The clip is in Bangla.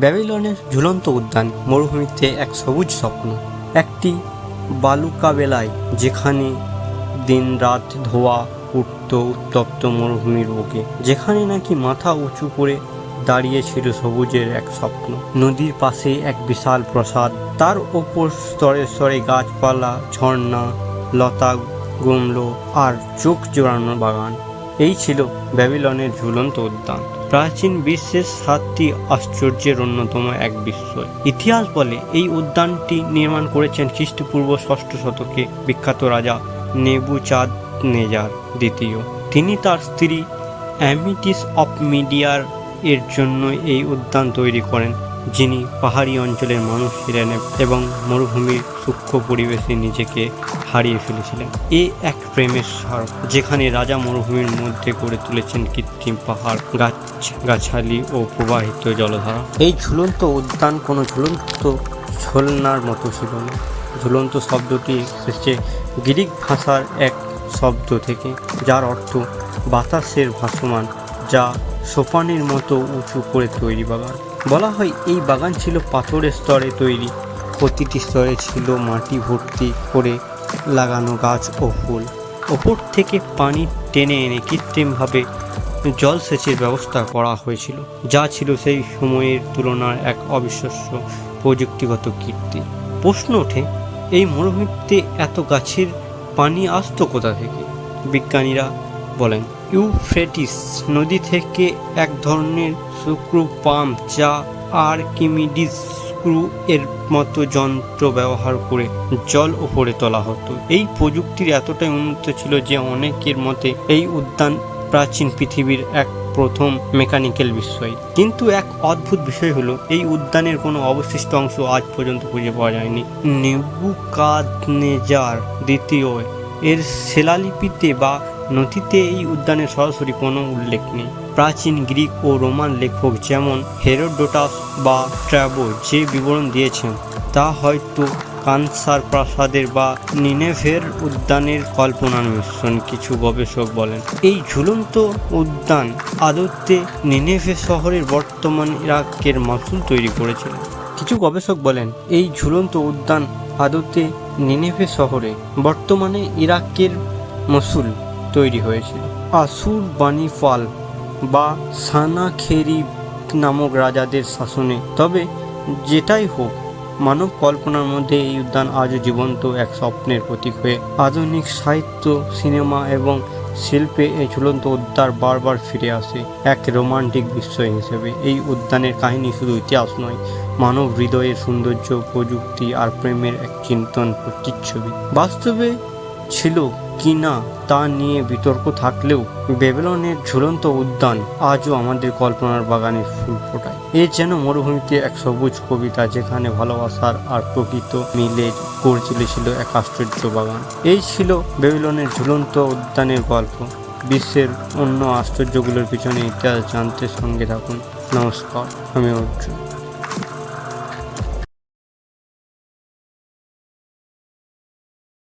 ব্যাবিলনের ঝুলন্ত উদ্যান মরুভূমিতে এক সবুজ স্বপ্ন। একটি বালুকা বেলায় যেখানে দিন রাত ধোয়া উঠত উত্তপ্ত মরুভূমির বুকে, যেখানে নাকি মাথা উঁচু করে দাঁড়িয়েছিল সবুজের এক স্বপ্ন। নদীর পাশে এক বিশাল প্রাসাদ, তার ওপর স্তরে স্তরে গাছপালা, ঝর্ণা, লতা গুমলো আর চোখ জোড়ানো বাগান। এই ছিল ব্যাবিলনের ঝুলন্ত উদ্যান। প্রাচীন বিশ্বের সাতটি আশ্চর্যের অন্যতম এক বিস্ময়। ইতিহাস বলে এই উদ্যানটি নির্মাণ করেছেন খ্রিস্টপূর্ব ষষ্ঠ শতকে বিখ্যাত রাজা নেবুচাঁদ নেজার দ্বিতীয়। তিনি তার স্ত্রী অ্যামিটিস অফ মিডিয়ার এর জন্য এই উদ্যান তৈরি করেন। যিনি পাহাড়ি অঞ্চলের মানুষ ছিলেন এবং মরুভূমির সূক্ষ্ম পরিবেশে নিজেকে হারিয়ে ফেলেছিলেন। এ এক প্রেমের স্মারক, যেখানে রাজা মরুভূমির মধ্যে গড়ে তুলেছেন কৃত্রিম পাহাড়, গাছ, গাছালি ও প্রবাহিত জলধারা। এই ঝুলন্ত উদ্যান কোনো ঝুলন্ত ঝোলনার মতো ছিল না। ঝুলন্ত শব্দটি এসেছে গ্রিক ভাষার এক শব্দ থেকে, যার অর্থ বাতাসের ভাসমান, যা সোপানের মতো উঁচু করে তৈরি বাগান। বলা হয় এই বাগান ছিল পাথরের স্তরে তৈরি। প্রতিটি স্তরে ছিল মাটি ভর্তি করে লাগানো গাছ ও ফুল। ওপর থেকে পানি টেনে এনে কৃত্রিমভাবে জলসেচের ব্যবস্থা করা হয়েছিল, যা ছিল সেই সময়ের তুলনায় এক অবিশ্বাস্য প্রযুক্তিগত কীর্তি। প্রশ্ন ওঠে, এই মরুভূমিতে এত গাছের পানি আসতো কোথা থেকে? বিজ্ঞানীরা বলেন ইউফ্রেটিস নদী থেকে এক ধরনের সুক্রু পাম্প যা আর্কিমিডিস স্ক্রু এর মতো যন্ত্র ব্যবহার করে জল ওপরে তোলা হতো। এই প্রযুক্তির এতটাই উন্নত ছিল যে অনেকের মতে এই উদ্যান প্রাচীন পৃথিবীর এক প্রথম মেকানিক্যাল বিষয়। কিন্তু এক অদ্ভুত বিষয় হলো, এই উদ্যানের কোনো অবশিষ্ট অংশ আজ পর্যন্ত খুঁজে পাওয়া যায়নি। নেবুকাদনেজার দ্বিতীয় এর শিলালিপিতে বা নথিতে এই উদ্যানের সরাসরি কোনো উল্লেখ নেই। প্রাচীন গ্রিক ও রোমান লেখক যেমন হেরোডোটাস বা ট্র্যাবো যে বিবরণ দিয়েছেন, তা হয়তো কানসার প্রাসাদের বা নিনেভের উদ্যানের কল্পনার মিশ্রণ কিছু গবেষক বলেন। এই ঝুলন্ত উদ্যান আদতে নিনেভে শহরের বর্তমান ইরাকের মাসুল তৈরি করেছিল। কিছু গবেষক বলেন, এই ঝুলন্ত উদ্যান আদতে নিনেভে শহরে বর্তমানে ইরাকের মসুল তৈরি হয়েছিল আসুর বানিফাল বা সানাখেরি নামক রাজাদের শাসনে। তবে যেটাই হোক, মানব কল্পনার মধ্যে এই উদ্যান আজও জীবন্ত এক স্বপ্নের প্রতীক হয়ে আধুনিক সাহিত্য, সিনেমা এবং শিল্পে এই ঝুলন্ত উদ্যান বারবার ফিরে আসে এক রোমান্টিক বিস্ময় হিসেবে। এই উদ্যানের কাহিনী শুধু ইতিহাস নয়, মানব হৃদয়ের সৌন্দর্য, প্রযুক্তি আর প্রেমের এক চিন্তন প্রতিচ্ছবি। বাস্তবে ছিল কি না তা নিয়ে বিতর্ক থাকলেও বেবেলনের ঝুলন্ত উদ্যান আজও আমাদের কল্পনার বাগানে ফুল ফোটায়। এ যেন মরুভূমিতে এক সবুজ কবিতা যেখানে ভালোবাসার আর প্রকৃত মিলে গড়ে তুলেছিল এক আশ্চর্য বাগান। এই ছিল বেবিলনের ঝুলন্ত উদ্যানের গল্প। বিশ্বের অন্য আশ্চর্যগুলোর পিছনে ইতিহাস জানতে সঙ্গে থাকুন। নমস্কার, আমি অর্জুন।